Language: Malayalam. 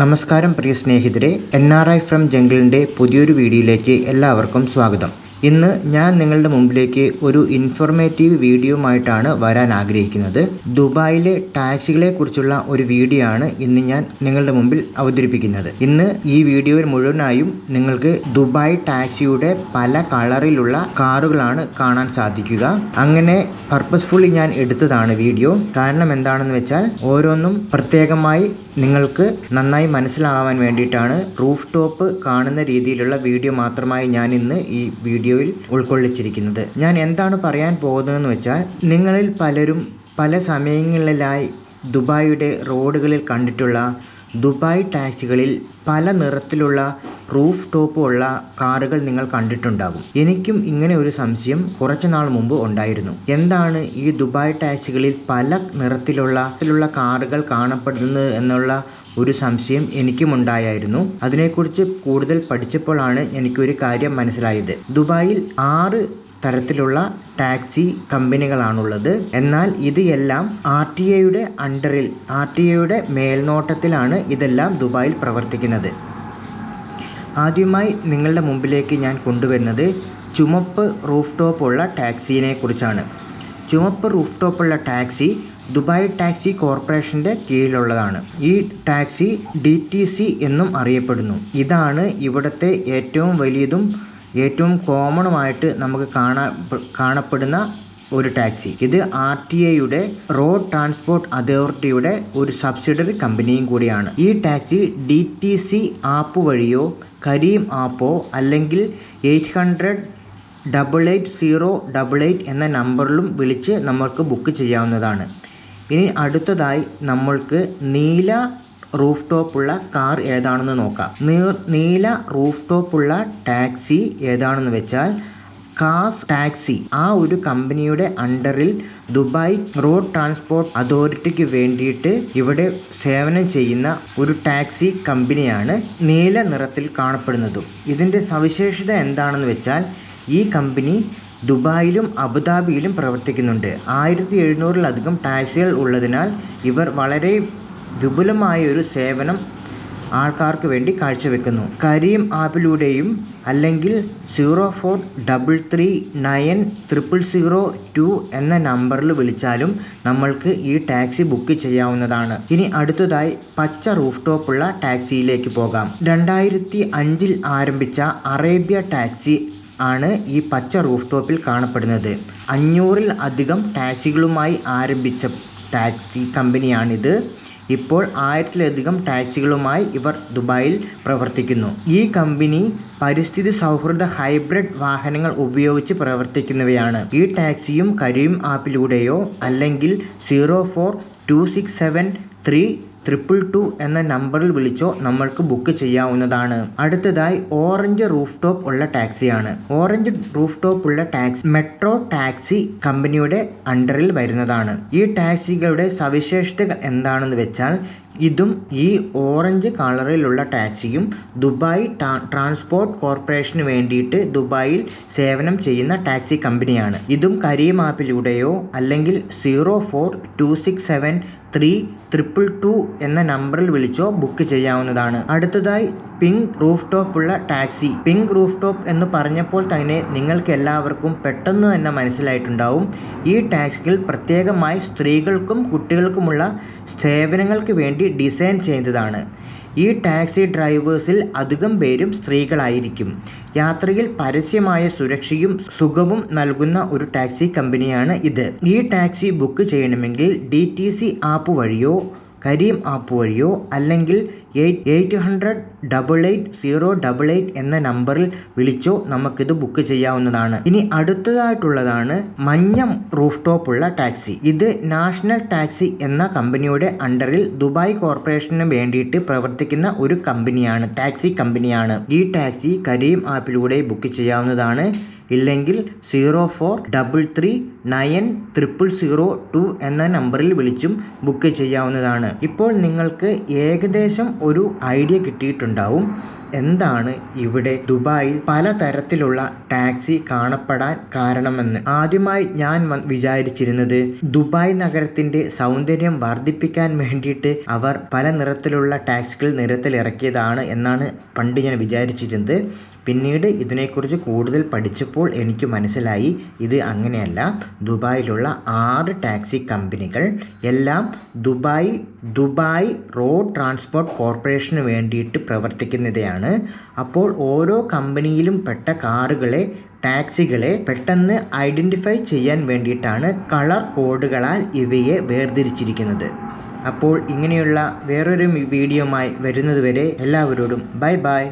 നമസ്കാരം പ്രിയ സ്നേഹിതരെ എൻ ആർ ഐ ഫ്രം ജംഗിളിന്റെ പുതിയൊരു വീഡിയോയിലേക്ക് എല്ലാവർക്കും സ്വാഗതം. ഇന്ന് ഞാൻ നിങ്ങളുടെ മുമ്പിലേക്ക് ഒരു ഇൻഫോർമേറ്റീവ് വീഡിയോയുമായിട്ടാണ് വരാൻ ആഗ്രഹിക്കുന്നത്. ദുബായിലെ ടാക്സികളെ കുറിച്ചുള്ള ഒരു വീഡിയോ ആണ് ഇന്ന് ഞാൻ നിങ്ങളുടെ മുമ്പിൽ അവതരിപ്പിക്കുന്നത്. ഇന്ന് ഈ വീഡിയോയിൽ മുഴുവനായും നിങ്ങൾക്ക് ദുബായ് ടാക്സിയുടെ പല കളറിലുള്ള കാറുകളാണ് കാണാൻ സാധിക്കുക. അങ്ങനെ പർപ്പസ്ഫുള്ളി ഞാൻ എടുത്തതാണ് വീഡിയോ. കാരണം എന്താണെന്ന് വെച്ചാൽ ഓരോന്നും പ്രത്യേകമായി നിങ്ങൾക്ക് നന്നായി മനസ്സിലാവാൻ വേണ്ടിയിട്ടാണ്. റൂഫ് ടോപ്പ് കാണുന്ന രീതിയിലുള്ള വീഡിയോ മാത്രമായി ഞാൻ ഇന്ന് ഈ വീഡിയോയിൽ ഉൾക്കൊള്ളിച്ചിരിക്കുന്നത്. ഞാൻ എന്താണ് പറയാൻ പോകുന്നതെന്ന് വെച്ചാൽ നിങ്ങളിൽ പലരും പല സമയങ്ങളിലായി ദുബായിയുടെ റോഡുകളിൽ കണ്ടിട്ടുള്ള ദുബായ് ടാക്സികളിൽ പല നിറത്തിലുള്ള റൂഫ് ടോപ്പ് ഉള്ള കാറുകൾ നിങ്ങൾ കണ്ടിട്ടുണ്ടാകും എനിക്കും ഇങ്ങനെ ഒരു സംശയം കുറച്ചു നാൾ മുമ്പ് ഉണ്ടായിരുന്നു. എന്താണ് ഈ ദുബായ് ടാക്സികളിൽ പല നിറത്തിലുള്ള ത്തിലുള്ള കാറുകൾ കാണപ്പെടുന്നത് എന്നുള്ള ഒരു സംശയം എനിക്കും ഉണ്ടായായിരുന്നു. അതിനെക്കുറിച്ച് കൂടുതൽ പഠിച്ചപ്പോഴാണ് എനിക്കൊരു കാര്യം മനസ്സിലായത്. ദുബായിൽ ആറ് തരത്തിലുള്ള ടാക്സി കമ്പനികളാണുള്ളത്. എന്നാൽ ഇത് എല്ലാം ആർ ടി എയുടെ അണ്ടറിൽ ആർ ടി എയുടെ മേൽനോട്ടത്തിലാണ് ഇതെല്ലാം ദുബായിൽ പ്രവർത്തിക്കുന്നത്. ആദ്യമായി നിങ്ങളുടെ മുമ്പിലേക്ക് ഞാൻ കൊണ്ടുവരുന്നത് ചുമപ്പ് റൂഫ് ടോപ്പുള്ള ടാക്സിനെ കുറിച്ചാണ്. ചുമപ്പ് റൂഫ് ടോപ്പ് ഉള്ള ടാക്സി ദുബായ് ടാക്സി കോർപ്പറേഷന്റെ കീഴിലുള്ളതാണ്. ഈ ടാക്സി ഡി ടി സി എന്നും അറിയപ്പെടുന്നു. ഇതാണ് ഇവിടുത്തെ ഏറ്റവും വലിയതും ഏറ്റവും കോമണുമായിട്ട് നമുക്ക് കാണാ കാണപ്പെടുന്ന ഒരു ടാക്സി. ഇത് ആർ ടി ഐയുടെ റോഡ് ട്രാൻസ്പോർട്ട് അതോറിറ്റിയുടെ ഒരു സബ്സിഡറി കമ്പനിയും കൂടിയാണ്. ഈ taxi D T C app വഴിയോ കരീം ആപ്പോ അല്ലെങ്കിൽ eight hundred double eight zero double eight എന്ന നമ്പറിലും വിളിച്ച് നമ്മൾക്ക് ബുക്ക് ചെയ്യാവുന്നതാണ്. ഇനി അടുത്തതായി നമ്മൾക്ക് നീല റൂഫ് ടോപ്പുള്ള കാർ ഏതാണെന്ന് നോക്കാം. നീല റൂഫ് ടോപ്പുള്ള ടാക്സി ഏതാണെന്ന് വെച്ചാൽ കാസ് ടാക്സി ആ ഒരു കമ്പനിയുടെ അണ്ടറിൽ ദുബായ് റോഡ് ട്രാൻസ്പോർട്ട് അതോറിറ്റിക്ക് വേണ്ടിയിട്ട് ഇവിടെ സേവനം ചെയ്യുന്ന ഒരു ടാക്സി കമ്പനിയാണ് നീല നിറത്തിൽ കാണപ്പെടുന്നതും. ഇതിന്റെ സവിശേഷത എന്താണെന്ന് വെച്ചാൽ ഈ കമ്പനി ദുബായിലും അബുദാബിയിലും പ്രവർത്തിക്കുന്നുണ്ട്. ആയിരത്തി എഴുന്നൂറിലധികം ടാക്സികൾ ഉള്ളതിനാൽ ഇവർ വളരെ വിപുലമായ ഒരു സേവനം ആൾക്കാർക്ക് വേണ്ടി കാഴ്ചവെക്കുന്നു. കരീം ആപ്പിലൂടെയും അല്ലെങ്കിൽ zero four double three nine triple zero two എന്ന നമ്പറിൽ വിളിച്ചാലും നമ്മൾക്ക് ഈ ടാക്സി ബുക്ക് ചെയ്യാവുന്നതാണ്. ഇനി അടുത്തതായി പച്ച റൂഫ് ടോപ്പുള്ള ടാക്സിയിലേക്ക് പോകാം. രണ്ടായിരത്തി അഞ്ചിൽ ആരംഭിച്ച അറേബ്യ ടാക്സി ആണ് ഈ പച്ച റൂഫ് ടോപ്പിൽ കാണപ്പെടുന്നത്. അഞ്ഞൂറിൽ അധികം ടാക്സികളുമായി ആരംഭിച്ച ടാക്സി കമ്പനിയാണിത്. ഇപ്പോൾ ആയിരത്തിലധികം ടാക്സികളുമായി ഇവർ ദുബായിൽ പ്രവർത്തിക്കുന്നു. ഈ കമ്പനി പരിസ്ഥിതി സൗഹൃദ ഹൈബ്രിഡ് വാഹനങ്ങൾ ഉപയോഗിച്ച് പ്രവർത്തിക്കുന്നവയാണ്. ഈ ടാക്സിയും കരീം ആപ്പിലൂടെയോ അല്ലെങ്കിൽ zero four two six seven three triple two എന്ന നമ്പറിൽ വിളിച്ചോ നമ്മൾക്ക് ബുക്ക് ചെയ്യാവുന്നതാണ്. അടുത്തതായി ഓറഞ്ച് റൂഫ് ടോപ്പ് ഉള്ള ടാക്സിയാണ് ഓറഞ്ച് റൂഫ് ടോപ്പ് ഉള്ള ടാക്സി മെട്രോ ടാക്സി കമ്പനിയുടെ അണ്ടറിൽ വരുന്നതാണ്. ഈ ടാക്സികളുടെ സവിശേഷതകൾ എന്താണെന്ന് വെച്ചാൽ ഇതും ഈ ഓറഞ്ച് കളറിലുള്ള ടാക്സിയും ദുബായ് ട്രാൻസ്പോർട്ട് കോർപ്പറേഷന് വേണ്ടിയിട്ട് ദുബായിൽ സേവനം ചെയ്യുന്ന ടാക്സി കമ്പനിയാണ്. ഇതും കരീം ആപ്പിലൂടെയോ അല്ലെങ്കിൽ zero four two six seven three triple two എന്ന നമ്പറിൽ വിളിച്ചോ ബുക്ക് ചെയ്യാവുന്നതാണ്. അടുത്തതായി പിങ്ക് റൂഫ് ടോപ്പ് ഉള്ള ടാക്സി. പിങ്ക് റൂഫ് ടോപ്പ് എന്ന് പറഞ്ഞപ്പോൾ തന്നെ നിങ്ങൾക്ക് എല്ലാവർക്കും പെട്ടെന്ന് തന്നെ മനസ്സിലായിട്ടുണ്ടാവും. ഈ ടാക്സികൾ പ്രത്യേകമായി സ്ത്രീകൾക്കും കുട്ടികൾക്കുമുള്ള സേവനങ്ങൾക്ക് വേണ്ടി ഡിസൈൻ ചെയ്തതാണ്. ഈ ടാക്സി ഡ്രൈവേഴ്സിൽ അധികം പേരും സ്ത്രീകളായിരിക്കും. യാത്രയിൽ പരസ്യമായ സുരക്ഷയും സുഖവും നൽകുന്ന ഒരു ടാക്സി കമ്പനിയാണ് ഇത്. ഈ ടാക്സി ബുക്ക് ചെയ്യണമെങ്കിൽ ഡി ആപ്പ് വഴിയോ കരീം ആപ്പ് വഴിയോ അല്ലെങ്കിൽ eight eight hundred double eight zero double eight എന്ന നമ്പറിൽ വിളിച്ചോ നമുക്കിത് ബുക്ക് ചെയ്യാവുന്നതാണ്. ഇനി അടുത്തതായിട്ടുള്ളതാണ് മഞ്ഞ റൂഫ് ടോപ്പ് ഉള്ള ടാക്സി. ഇത് നാഷണൽ ടാക്സി എന്ന കമ്പനിയുടെ അണ്ടറിൽ ദുബായ് കോർപ്പറേഷന് വേണ്ടിയിട്ട് പ്രവർത്തിക്കുന്ന ഒരു കമ്പനിയാണ് ടാക്സി കമ്പനിയാണ്. ഈ ടാക്സി കരീം ആപ്പിലൂടെ ബുക്ക് ചെയ്യാവുന്നതാണ്. ഇല്ലെങ്കിൽ zero four double three nine triple zero two എന്ന നമ്പറിൽ വിളിച്ചും ബുക്ക് ചെയ്യാവുന്നതാണ്. ഇപ്പോൾ നിങ്ങൾക്ക് ഏകദേശം ഒരു ഐഡിയ കിട്ടിയിട്ടുണ്ടാവും. എന്താണ് ഇവിടെ ദുബായിൽ പലതരത്തിലുള്ള ടാക്സി കാണപ്പെടാൻ കാരണമെന്ന് ആദ്യമായി ഞാൻ വിചാരിച്ചിരുന്നത്. ദുബായ് നഗരത്തിന്റെ സൗന്ദര്യം വർദ്ധിപ്പിക്കാൻ വേണ്ടിയിട്ട് അവർ പല നിറത്തിലുള്ള ടാക്സികൾ നിരത്തിലിറക്കിയതാണ് എന്നാണ് പണ്ട് ഞാൻ വിചാരിച്ചിരുന്നത്. പിന്നീട് ഇതിനെക്കുറിച്ച് കൂടുതൽ പഠിച്ചപ്പോൾ എനിക്ക് മനസ്സിലായി ഇത് അങ്ങനെയല്ല. ദുബായിലുള്ള ആറ് ടാക്സി കമ്പനികൾ എല്ലാം ദുബായ് ദുബായ് റോഡ് ട്രാൻസ്പോർട്ട് കോർപ്പറേഷന് വേണ്ടിയിട്ട് പ്രവർത്തിക്കുന്നതാണ് അപ്പോൾ ഓരോ കമ്പനിയിലും പെട്ട കാറുകളെ ടാക്സികളെ പെട്ടെന്ന് ഐഡന്റിഫൈ ചെയ്യാൻ വേണ്ടിയിട്ടാണ് കളർ കോഡുകളാൽ ഇവയെ വേർതിരിച്ചിരിക്കുന്നത്. അപ്പോൾ ഇങ്ങനെയുള്ള വേറൊരു വീഡിയോമായി വരുന്നതുവരെ എല്ലാവരോടും ബൈ ബൈ.